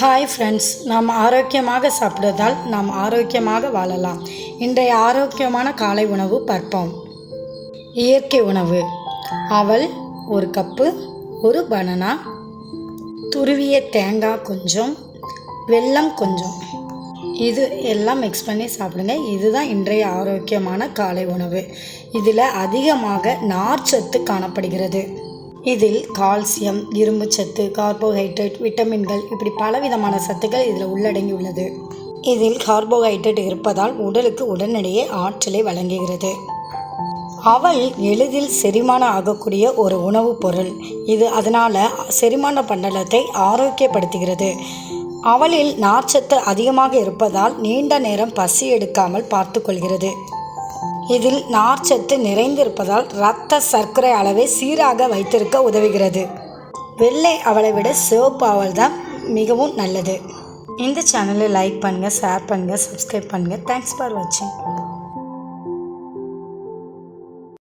Hi friends நாம் ஆரோக்கியமாக சாப்பிடுவதால் நாம் ஆரோக்கியமாக வாழலாம். இன்றைய ஆரோக்கியமான காலை உணவு பார்ப்போம். இயற்கை உணவு. அவல் ஒரு கப்பு ஒரு பனானா துருவிய தேங்காய் கொஞ்சம் வெல்லம் கொஞ்சம். இது எல்லாம் மிக்ஸ் பண்ணி சாப்பிடுங்க. இதுதான் இன்றைய ஆரோக்கியமான காலை உணவு. இதில் அதிகமாக நார்ச்சத்து காணப்படுகிறது. இதில் கால்சியம் இரும்புச்சத்து கார்போஹைட்ரேட் விட்டமின்கள் இப்படி பலவிதமான சத்துக்கள் இதில் உள்ளடங்கியுள்ளது. இதில் கார்போஹைட்ரேட் இருப்பதால் உடலுக்கு உடனடியே ஆற்றலை வழங்குகிறது. அவள் எளிதில் செரிமானம் ஆகக்கூடிய ஒரு உணவுப் பொருள். இது அதனால் செரிமான பண்டலத்தை ஆரோக்கியப்படுத்துகிறது. அவளில் நார்ச்சத்து அதிகமாக இருப்பதால் நீண்ட நேரம் பசி எடுக்காமல் பார்த்துக்கொள்கிறது இதில் நார்ச்சத்து நிறைந்திருப்பதால் இரத்த சர்க்கரை அளவை சீராக வைத்திருக்க உதவுகிறது. வெள்ளை அவளை விட சிவப்பு அவள் தான் மிகவும் நல்லது. இந்த சேனலை லைக் பண்ணுங்கள் ஷேர் பண்ணுங்கள் சப்ஸ்கிரைப் பண்ணுங்கள் தேங்க்ஸ் ஃபார் வாட்சிங்